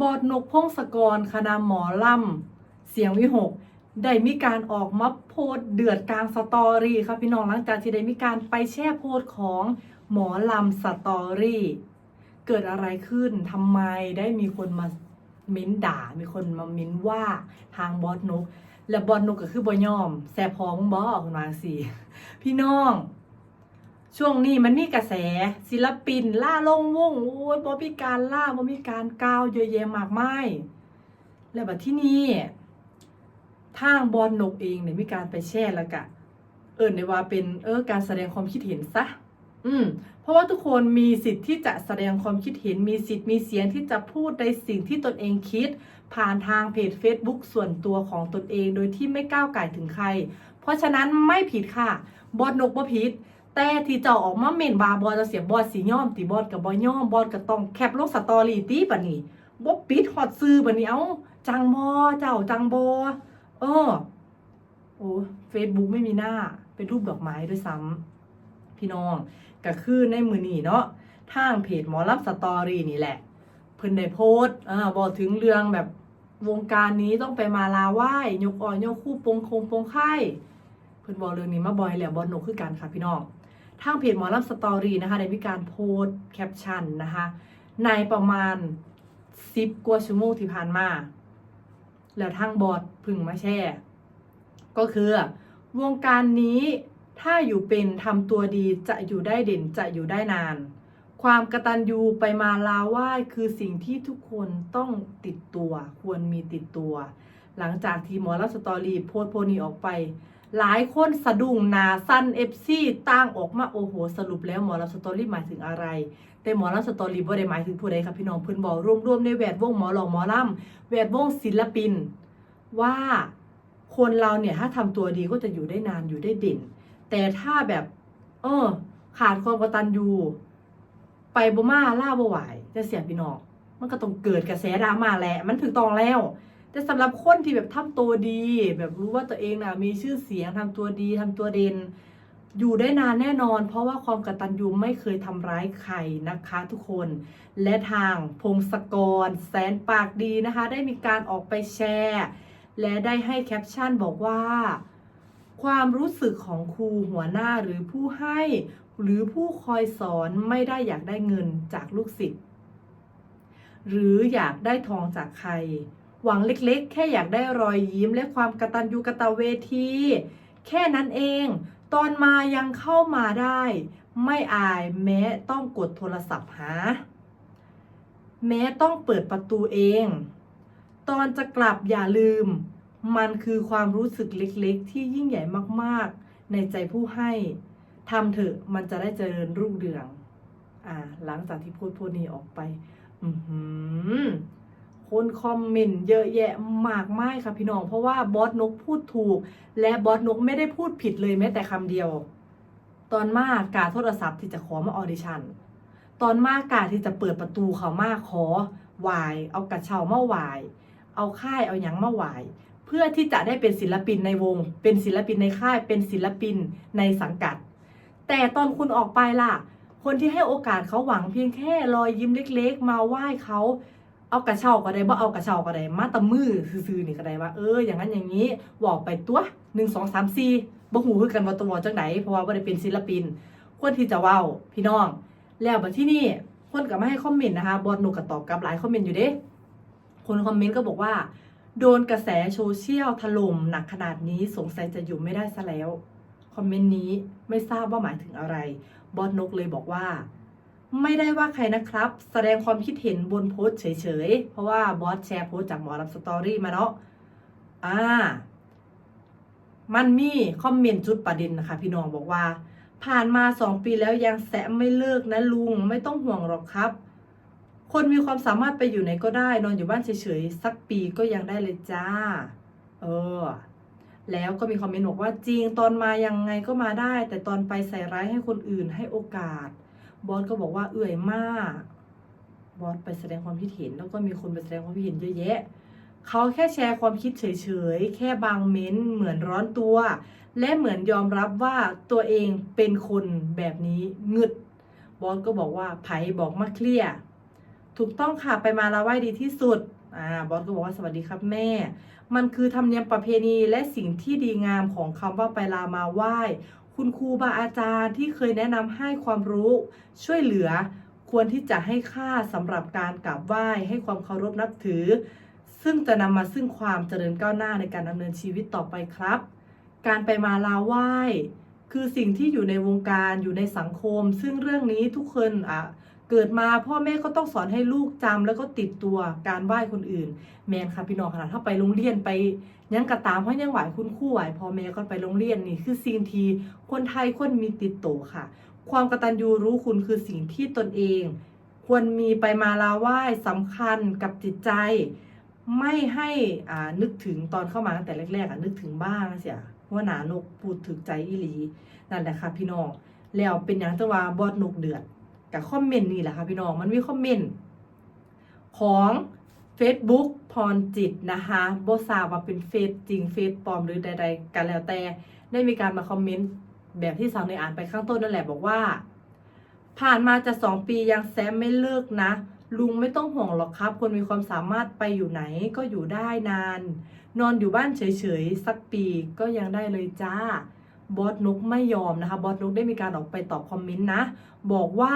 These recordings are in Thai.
บอดนกพงศกรคณะหมอล่ำเสียงวิหกได้มีการออกมาโพสเดือดกลางสตอรี่ครับพี่น้องหลังจากที่ได้มีการไปแช่โพสของหมอลำสตอรี่ เกิดอะไรขึ้นทำไมได้มีคนมาเม้นด่า มีคนมาเม้นว่าทางบอสนกและบอสนกก็คือบอยอมแสบพอมึงบอคุณวาสีพี่น้อง ช่วงนี้มันมีกระแสศิลปิน ล่าลงวงโอ้ยบอมีการล่าบอมีการกาวเยอะแยะมากมายแล้วแบบที่นี่ทางบอลนกเองเนี่ยมีการไปแช่แล้วกะ เอิญในว่าเป็นเออการแสดงความคิดเห็นซะอืมเพราะว่าทุกคนมีสิทธิ์ที่จะแสดงความคิดเห็นมีสิทธิ์มีเสียงที่จะพูดในสิ่งที่ตนเองคิด ผ่านทางเพจ Facebook ส่วนตัวของตนเองโดยที่ไม่ก้าวไก่ถึงใคร เพราะฉะนั้นไม่ผิดค่ะ บอดนกบ่ผิด แต่ที่เจ้าออกมาเม่นบาบอจะเสียบอดสีย่อมตีบอดกับบอย่อมบอดก็ต้องแคปลงสตอรี่ตีบัดนี้บ่ปิดฮอดซื้อบัดนี้เอ้าจังบอเจ้าจังบอเออโอ้เฟซบุ๊กไม่มีหน้าเป็นรูปดอกไม้ด้วยซ้ำพี่น้องก็คือในมือนี้เนาะทางเพจหมอรับสตอรี่นี่แหละ เพิ่นได้โพสต์อ่าบอกถึงเรื่องแบบวงการนี้ต้องไปมาลาไหว้ยกอ่อนยกคู่ปงคงปงไข่เพิ่นบอกเรื่องนี้มาบ่อยแล้วบอลหนกคือกันค่ะพี่น้อง ทางเพจหมอลำสตอรี่นะคะได้มีการโพสต์แคปชั่นนะคะในประมาณ10กว่าชั่วโมงที่ผ่านมา แล้วทางบอร์ดพึ่งมาแช่ก็คือวงการนี้ถ้าอยู่เป็นทำตัวดีจะอยู่ได้เด่นจะอยู่ได้นาน ความกระตัญญูไปมาลาไหว้คือสิ่งที่ทุกคนต้องติดตัว ควรมีติดตัว หลังจากที่หมอรับสตอรี่โพสโพนี้ออกไป หลายคนสะดุ้งนาสั้นเอฟซีตั้งออกมาโอ้โห สรุปแล้วหมอรับสตอรี่หมายถึงอะไร แต่หมอรับสตอรี่บ่ได้หมายถึงผู้ใดครับพี่น้องเพิ่อนบอกรวมๆในแวดวงหมอหลอกหมอลำแวดวงศิลปิน ว่าคนเราเนี่ยถ้าทำตัวดีก็จะอยู่ได้นานอยู่ได้เด่น แต่ถ้าแบบเออขาดความกตัญญูไปบ่มาล่าบ่ไหวจะเสียพี่น้องมันก็ต้องเกิดกระแสดราม่าแหละมันถึงตองแล้ว แต่สำหรับคนที่แบบทำตัวดี แบบรู้ว่าตัวเองนะมีชื่อเสียงทำตัวดีทำตัวเด่นอยู่ได้นานแน่นอน เพราะว่าความกตัญญูไม่เคยทำร้ายใครนะคะทุกคน และทางพงศกร แสนปากดีนะคะ ได้มีการออกไปแชร์ และได้ให้แคปชั่นบอกว่า ความรู้สึกของครูหัวหน้าหรือผู้ให้ หรือผู้คอยสอนไม่ได้อยากได้เงินจากลูกศิษย์หรืออยากได้ทองจากใคร หวังเล็กๆ แค่อยากได้รอยยิ้มและความกระตัญญูกระตะเวทีแค่นั้นเอง ตอนมายังเข้ามาได้ ไม่อายแม้ต้องกดโทรศัพท์หา แม้ต้องเปิดประตูเอง ตอนจะกลับอย่าลืม มันคือความรู้สึกเล็กๆ ที่ยิ่งใหญ่มากๆ ในใจผู้ให้ทำเถอะมันจะได้เจริญรุ่งเรือง อ่า หลังจากที่พูดพสต์นี้ออกไป อือหือ คนคอมเมนต์เยอะแยะมากมายค่ะพี่น้อง เพราะว่าบอสนกพูดถูก และบอสนกไม่ได้พูดผิดเลยแม้แต่คำเดียว ตอนมากกาโทรศัพท์ที่จะขอมาออดิชั่นตอนมากกาที่จะเปิดประตูเขามาขอวาย เอากระเช้ามาวาย เอาค่ายเอาหยังมาวาย เพื่อที่จะได้เป็นศิลปินในวง เป็นศิลปินในค่ายเป็นศิลปินในสังกัด แต่ตอนคุณออกไปล่ะ คนที่ให้โอกาสเขาหวังเพียงแค่รอยยิ้มเล็กๆ มาไหว้เขา เอากระเช้าก็ได้บ่เอากระเช้าก็ได้มาตะมือซื่อๆนี่ก็ได้ว่าเอออย่างนั้นอย่างนี้บอกไปตัวหนึ่งสองสามสี่บ่หูคือกันว่าตัวจังไหนเพราะว่าบ่ได้เป็นศิลปิน ควรที่จะเว้าพี่น้อง แล้วบัดที่นี่คนก็มาให้คอมเมนต์นะคะบอสหนูก็ตอบกลับหลายคอมเมนต์อยู่เด้คนคอมเมนต์ก็บอกว่า โดนกระแสโซเชียลถล่มหนักขนาดนี้สงสัยจะอยู่ไม่ได้ซะแล้วคอมเมนต์นี้ไม่ทราบว่าหมายถึงอะไร บอสนกเลยบอกว่า ไม่ได้ว่าใครนะครับ แสดงความคิดเห็นบนโพสต์เฉยๆ เพราะว่าบอสแชร์โพสต์จากหมอรับสตอรี่มาเนาะอ่า มันมีคอมเมนต์จุดประเด็นนะคะ พี่น้องบอกว่า ผ่านมาสองปีแล้วยังแสะไม่เลิกนะลุงไม่ต้องห่วงหรอกครับ คนมีความสามารถไปอยู่ไหนก็ได้ นอนอยู่บ้านเฉยๆ สักปีก็ยังได้เลยจ้า เออ แล้วก็มีคอมเมนต์บอกว่าจริงตอนมายังไงก็มาได้ แต่ตอนไปใส่ร้ายให้คนอื่นให้โอกาส บอสก็บอกว่าเอื่อยมากบอสไปแสดงความคิดเห็น แล้วก็มีคนไปแสดงความคิดเห็นเยอะแยะเขาแค่แชร์ความคิดเฉยๆ แค่บางเม้นเหมือนร้อนตัว และเหมือนยอมรับว่าตัวเองเป็นคนแบบนี้งึดบอสก็บอกว่าไผบอกมาเคลียร์ถูกต้องค่ะไปมาลาไหว้ดีที่สุดอ่าบอสก็บอกว่าสวัสดีครับแม่ มันคือธรรมเนียมประเพณีและสิ่งที่ดีงามของคำว่าไปลามาไหว้ คุณครูบาอาจารย์ที่เคยแนะนำให้ความรู้ช่วยเหลือ ควรที่จะให้ค่าสำหรับการกราบไหว้ให้ความเคารพนับถือ ซึ่งจะนำมาซึ่งความเจริญก้าวหน้าในการดำเนินชีวิตต่อไปครับ การไปมาลาไหว้คือสิ่งที่อยู่ในวงการอยู่ในสังคม ซึ่งเรื่องนี้ทุกคนอะ เกิดมาพ่อแม่ก็ต้องสอนให้ลูกจำแล้วก็ติดตัวการไหว้คนอื่น แมนค่ะพี่น้องขนาดถ้าไปโรงเรียนไปยังกระตามเพราะยังไหวคุณคู่ไหวพ่อแม่ก็ไปโรงเรียนนี่คือสิ่งที่คนไทยควรมีติดตัวค่ะ ความกตัญญูรู้คุณคือสิ่งที่ตนเอง ควรมีไปมาลาไหว้สำคัญกับจิตใจ ไม่ให้อ่านึกถึงตอนเข้ามาตั้งแต่แรกๆอะนึกถึงบ้างเสียว่าหนานกพูดถึงใจอีหลีนั่นแหละค่ะพี่น้องแล้วเป็นอย่างจะว่าบอดนกเดือด กับคอมเมนต์นี่แหละค่ะพี่น้องมันมีคอมเมนต์ของ Facebook พรจิตนะคะบทราบว่าเป็นเฟซจริงเฟซปลอมหรือใดๆกันแล้วแต่ ได้มีการมาคอมเมนต์แบบที่สาวในอ่านไปข้างต้นนั่นแหละบอกว่า ผ่านมาจะสองปียังแซมไม่เลิกนะ ลุงไม่ต้องห่วงหรอกครับ คนมีความสามารถไปอยู่ไหนก็อยู่ได้นาน นอนอยู่บ้านเฉยๆ สักปีก็ยังได้เลยจ้า บอสนุกไม่ยอมนะคะ บอสนุกได้มีการออกไปตอบคอมเมนต์นะ บอกว่า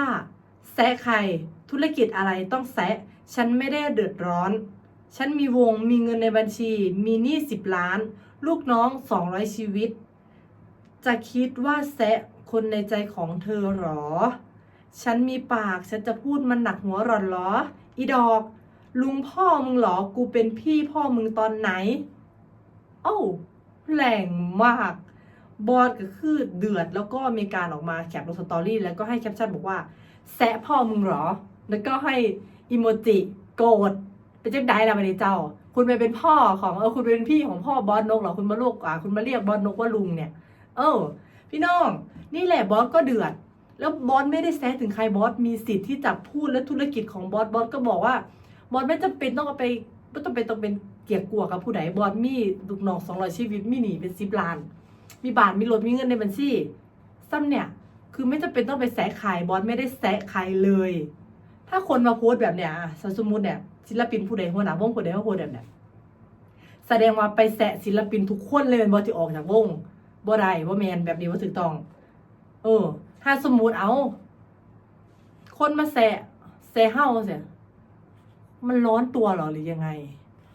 แซะใคร ธุรกิจอะไรต้องแซะ ฉันไม่ได้เดือดร้อน ฉันมีวง มีเงินในบัญชี มีหนี้สิบล้าน ลูกน้องสองร้อยชีวิต จะคิดว่าแซะคนในใจของเธอหรอ ฉันมีปาก ฉันจะพูดมันหนักหัวหรอนหรอ อีดอก ลุงพ่อมึงหรอ กูเป็นพี่พ่อมึงตอนไหนโอ้าแรงมาก บอสก็คือเดือดแล้วก็มีการออกมาแคปลงสตอรี่แล้วก็ให้แคปชั่นบอกว่าแซะพ่อมึงหรอ แล้วก็ให้อิโมจิโกรธเป็นจังได้ละวันนี้เจ้า คุณไปเป็นพ่อของเออคุณเป็นพี่ของพ่อบอสนกเหรอคุณมาลูกอะคุณมาเรียกบอสนกว่าลุงเนี่ย เออ พี่น้องนี่แหละบอสก็เดือด แล้วบอสไม่ได้แซะถึงใครบอสมีสิทธิ์ที่จะพูดและธุรกิจของบอสบอสก็บอกว่าบอสไม่จำเป็นต้องเอาไปไม่ต้องเป็นต้องเป็นเกียรกลัวกับผู้ใดบอสมีลูกน้องสองร้อยชีวิตมีหนีเป็นสิบล้าน มีบ้านมีรถมีเงินในบัญชีซ้ำเนี่ย คือไม่จำเป็นต้องไปแซะใครบอสไม่ได้แซะใครเลย ถ้าคนมาโพสต์แบบเนี้ยสมมติเนี่ยศิลปินผู้ใดหัวหน้าวงผู้ใดมาโพสแบบเนี้ยแสดงว่าไปแซะศิลปินทุกคนเลยบอสที่ออกจากวงบ่ได้บ่แมนแบบนี้ว่าถูกต้อง เออ ถ้าสมมุติเอา คนมาแซะแซะเฮ้าเสียมันร้อนตัวหรอหรือยังไง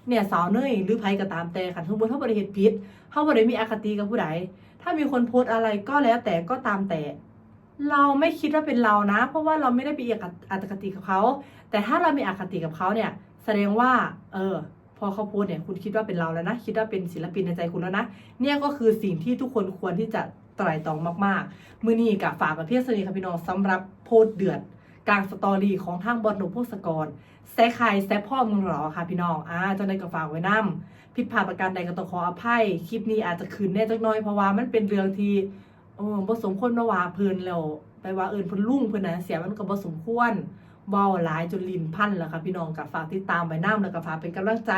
เนี่ยสาวเนยหรือไผก็ตามแต่คันสมมติถ้าบริเหตุพิษเขาบริมีอคติกับผู้ใดถ้ามีคนโพสต์อะไรก็แล้วแต่ก็ตามแต่ เราไม่คิดว่าเป็นเรานะ เพราะว่าเราไม่ได้ไปอคติกับเขา แต่ถ้าเรามีอคติกับเขาเนี่ย แสดงว่า เออ พอเขาโพสเนี่ยคุณคิดว่าเป็นเราแล้วนะ คิดว่าเป็นศิลปินในใจคุณแล้วนะ เนี่ยก็คือสิ่งที่ทุกคนควรที่จะไตร่ตรองมากๆ มือนี้กับฝากประเภทสนิทค่ะพี่น้องสำหรับโพสเดือด กลางสตอรี่ของทางบอลหนุ่มพงศกรแซะใครแซะพ่อมึงหรอค่ะพี่น้องอ่าจ้าในายก็ฝากไว้นํผิดพลาดประการใดก็ต้องขออภัย คลิปนี้อาจจะคืนแน่จักน้อยเพราะว่ามันเป็นเรื่องที่เออบ่สมควรมาว่าเพิ่นแล้วไปว่าเอิญเพิ่นลุ่งเพิ่นนะเสียมันก็บ่สมควรเว้าหลายจนลินพันแล้วค่ะพี่น้องก็ฝากติดตามไว้นํแล้วก็ฝากเป็นกำลังใจ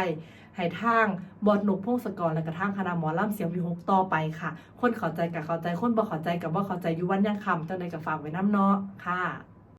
ให้ทางบอดหนุกพงศกรและกระทั่งคณะหมอลำเสียงวิหกต่อไปค่ะ คนเข้าใจกับเข้าใจคนบ่เข้าใจกับบ่เข้าใจอยู่วันยังคำจังใดก็ฝากไว้น้ำเนาะค่ะ